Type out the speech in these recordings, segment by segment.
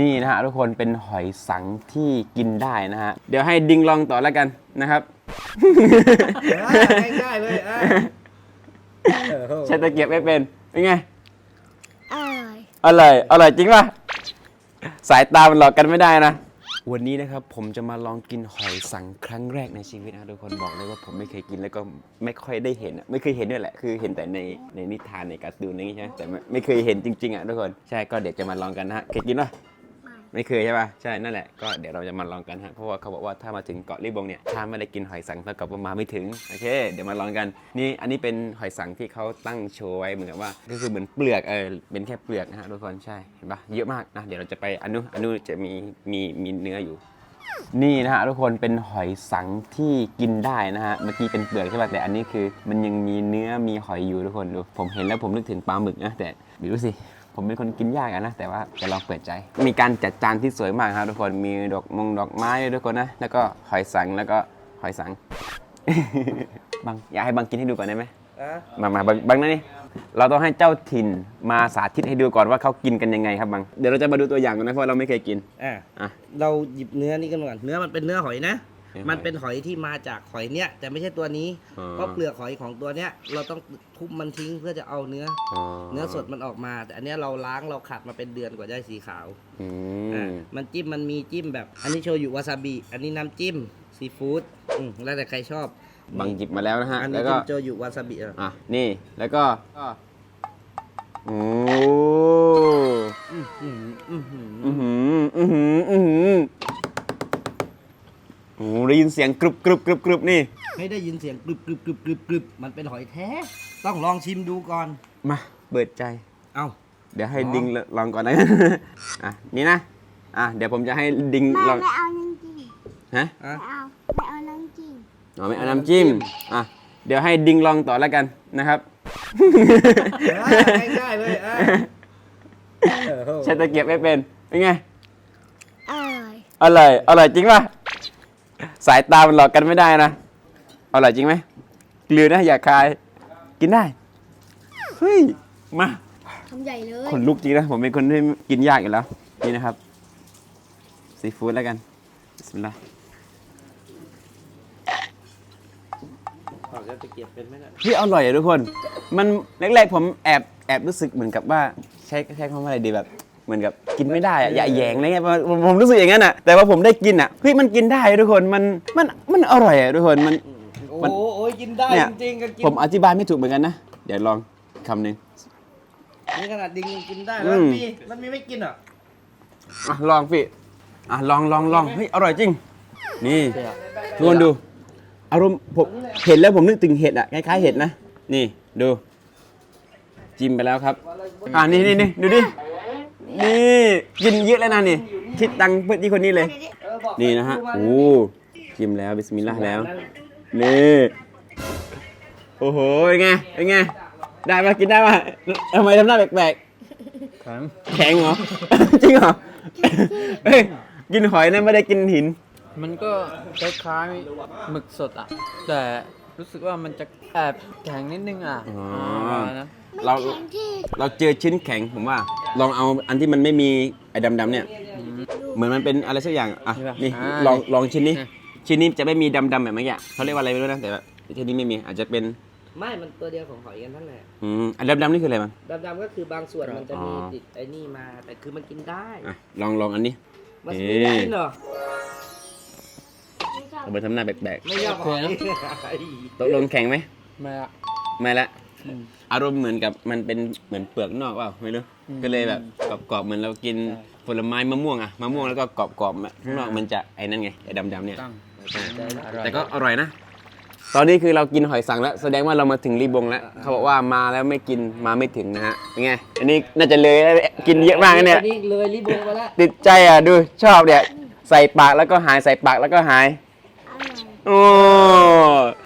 นี่นะฮะทุกคนเป็นหอยสังที่กินได้นะฮะ เดี๋ยวให้ดิงลองต่อแล้วกันนะครับ ง่ายๆเลยอะใช้ตะเกียบไม่เป็นเป็นไง อร่อยอร่อย อร่อยจริงป่ะ สายตา มันหลอกกันไม่ได้นะ วันนี้นะครับผมจะมาลองกินหอยสังครั้งแรกในชีวิตนะทุกคนบอกเลยว่าผมไม่เคยกินแล้วก็ไม่ค่อยได้เห็นอะไม่เคยเห็นด้วยแหละ คือเห็นแต่ในในนิทานในการ์ตูนอะไรอย่างงี้ใช่ไหมแต่ไม่ไม่เคยเห็นจริงๆอะทุกคน ใช่ ก็เดี๋ยวจะมาลองกันนะฮะเคยกินป่ะ ไม่เคยใช่ป่ะใช่นั่นแหละก็เดี๋ยวเราจะมาลองกันฮะเพราะว่าเขาบอกว่าถ้ามาถึงเกาะลิบงเนี่ยถ้าไม่ได้กินหอยสังเท่ากับว่ามาไม่ถึงโอเค เดี๋ยวมาลองกันนี่อันนี้เป็นหอยสังที่เขาตั้งโชว์ไว้เหมือนกับว่า ก็คือเหมือนเปลือกเออเป็นแค่เปลือกนะฮะทุกคนใช่เห็นปะเยอะมากนะเดี๋ยวเราจะไปอันนู้นอันนู้นจะมีมีมีเนื้ออยู่นี่นะฮะทุกคนเป็นหอยสังที่กินได้นะฮะเมื่อกี้เป็นเปลือกใช่ป่ะแต่อันนี้คือ มันยังมีเนื้อมีหอยอยู่ทุกคนดูผมเห็นแล้วผมนึกถึงปลาหมึกนะแต่ไม่รู้สิ ผมเป็นคนกินยากอะนะ แต่ว่าจะลองเปิดใจ มีการจัดจานที่สวยมากครับทุกคนมีดอกมงดอกไม้ด้วยทุกคนนะ แล้วก็หอยสังแล้วก็หอยสัง บังอยากให้บังกินให้ดูก่อนได้ไหมอะมามาบังบังนะนี่เราต้องให้เจ้าถิ่นมาสาธิตให้ดูก่อนว่าเขากินกันยังไงครับบังเดี๋ยวเราจะมาดูตัวอย่างกันนะเพราะเราไม่เคยกินอะอะเราหยิบเนื้อนี่กันก่อนเนื้อมันเป็นเนื้อหอยนะเนื้อหอย มันเป็นหอยที่มาจากหอยเนี้ยแต่ไม่ใช่ตัวนี้อ๋อ เพราะเปลือกหอยของตัวเนี้ยเราต้องทุบมันทิ้งเพื่อจะเอาเนื้ออ๋อเนื้อสดมันออกมา แต่อันเนี้ยเราล้างเราขัดมาเป็นเดือนกว่าจะได้สีขาวอือะมมันจิ้มมันมีจิ้มแบบ อันนี้โชยุวาซาบิอันนี้น้ำจิ้มซีฟู้ดอืมแล้วแต่ใครชอบ บังหยิบมาแล้วนะฮะ อันนี้แล้วก็ จิ้มโชยุวาซาบิอะ อะ นี่แล้วก็โอ้อื้อหืออื้อหืออือหืออือหืออือหือ โอ้ได้ยินเสียงกรุบกรุบกรุบกรุบนี่ให้ได้ยินเสียงกรึบกรึบกรึบกรึบกรึบมันเป็นหอยแท้ ต้องลองชิมดูก่อน มาเปิดใจ เอ้าเดี๋ยวให้อ๋อ ดิงลองก่อนนะ อะนี่นะ อะเดี๋ยวผมจะให้ดิงไม่ลองไม่เอาน้ำจิ้มฮะอะไม่เอาไม่เอาน้ำจิ้มอ๋อไม่เอาน้ำจิ้มอะเดี๋ยวให้ดิงลองต่อแล้วกันนะครับ ง่ายๆเลยอะใช้ตะเกียบไม่เป็นเป็นไง อร่อยอร่อยอร่อยจริงป่ะ สายตามันหลอกกันไม่ได้นะอร่อยจริงไหมกลืนนะอย่าคาย กินได้ เฮ้ย มาทำใหญ่เลยขนลุกจริงนะ ผมเป็นคนที่กินยากอยู่แล้ว นี่นะครับ ซีฟู้ดแล้วกันบิสมิลลาห์เอาจะตะเกียบเป็นไหมเนี่ยพี่อร่อยอะทุกคน มันแรกๆผมแอบแอบรู้สึกเหมือนกับว่าใช้ใช้คำว่าอะไรดีแบบ เหมือนกับกินไม่ได้อะอย่าแหยงอะไรเงี้ยผมผมรู้สึกอย่างนั้นอะแต่ว่าผมได้กินอะเฮ้ยมันกินได้ทุกคนมันมันมันอร่อยอะทุกคนมัน โอ้มัน โหกินได้เนี่ยจริงๆก็กินผมอธิบายไม่ถูกเหมือนกันนะเดี๋ยวลองคำหนึ่ง นี่ขนาดดิงยังกินได้อืแล้วมมีมันมีไม่กินเหรอะอะลองพี่อะลองลองลองเฮ้ยอร่อยจริง นี่ทุกคนดูอารมณ์ผมเห็นแล้วผมนึกถึงเห็ดอะคล้ายๆเห็ดนะนี่ดู จิ้มไปแล้วครับ อ่านี่นี่นี่ดูดิ นี่กินเยอะแล้วนะนี่คิดตังค์เพื่อที่คนนี้เลย นี่นะฮะโอ้จิ้มแล้วบิสมิลลาห์แล้วนี่โอ้โหเป็นไงเป็นไงได้ปะกินได้ปะทำไมทำหน้าแปลกๆแข็งเหรอ จริงเหรอเฮ้ยกินหอยนะไม่ได้กินหิน มันก็คล้ายๆหมึกสดอะ แต่รู้สึกว่ามันจะแอบแข็งนิดนึงอะอ๋อประมาณนั้นไม่เราแข็งที่เราเจอชิ้นแข็งผมว่า ลองเอาอันที่มันไม่มีไอ้ดำๆเนี่ย เหมือนมันเป็นอะไรสักอย่างอะนี่ลองลองชิ้นนี้ชิ้นนี้จะไม่มีดำๆแบบเมื่อกี้เขาเรียกว่าอะไรไม่รู้นะแต่ว่าชิ้นนี้ไม่มีอาจจะเป็นไม่ มันตัวเดียวของหอยกันทั้งแหละอืมอันดำๆนี่คืออะไรมั้งดำๆก็คือบางส่วนมันจะมีอ๋อ ติดไอ้นี่มา แต่คือมันกินได้ อะลองลองอันนี้ มันเอ๊ะไม่กินเหรอไม่ชอบเอาไปทำหน้าแปลกไม่ยอมหอย ๆตกลงแข็งไหมไม่อะไม่ละ อืมอารมณ์เหมือนกับมันเป็นเหมือนเปลือกนอกเปล่าไม่รู้อืมก็เลยแบบกรอบๆเหมือนเรากินใช่ผลไม้มะม่วงอะมะม่วงแล้วก็กรอบๆอะข้างนอกมันจะไอ้นั่นไงไอ้ดำๆเนี่ยตั้งอ่าอร่อยแต่ก็อร่อยนะ ตอนนี้คือเรากินหอยสังแล้ว แสดงว่าเรามาถึงรีบงแล้ว เขาบอกว่ามาแล้วไม่กินมาไม่ถึงนะฮะเป็นไงอันนี้น่าจะเลยแล้วกินเยอะมากนะเนี่ยอันี่เลยรีบงมาแล้วติดใจอะดูชอบเนี่ยใส่ปากแล้วก็หายใส่ปากแล้วก็หายอร่อย โอ้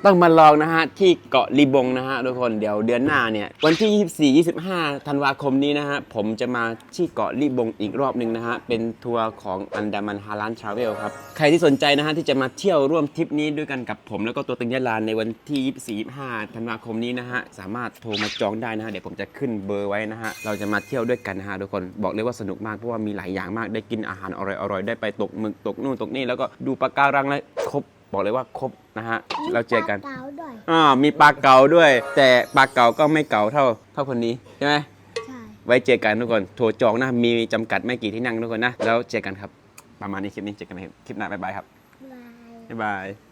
ต้องมาลองนะฮะที่เกาะลีบงนะฮะทุกคนเดี๋ยวเดือนหน้าเนี่ยวันที่ 24 25 ธันวาคมนี้นะฮะผมจะมาที่เกาะลีบงอีกรอบหนึ่งนะฮะเป็นทัวร์ของอันดามันฮาลานทราเวลครับใครที่สนใจนะฮะที่จะมาเที่ยวร่วมทริปนี้ด้วยกันกับผม แล้วก็ตัวตึงยะลานในวันที่ 24 25 ธันวาคมนี้นะฮะสามารถโทรมาจองได้นะฮะเดี๋ยวผมจะขึ้นเบอร์ไว้นะฮะเราจะมาเที่ยวด้วยกันนะฮะทุกคนบอกเลยว่าสนุกมากเพราะว่ามีหลายอย่างมากได้กินอาหารอร่อยๆได้ไปตกหมึกตกนู่นตกนี่แล้วก็ดูปะการังและครบ บอกเลยว่าครบนะฮะ เราเจอกัน มีปลาเก๋าด้วยอ่ามีปลาเก๋าด้วย แต่ปลาเก๋าก็ไม่เก๋าเท่าเท่าคนนี้ใช่ไหม ใช่ ไว้เจอกันทุกคน โทรจองนะ มีจำกัดไม่กี่ที่นั่งทุกคนนะ แล้วเจอกันครับ ประมาณนี้คลิปนี้ เจอกันใหม่คลิปหน้าบ๊ายบายครับ บาย บ๊ายบาย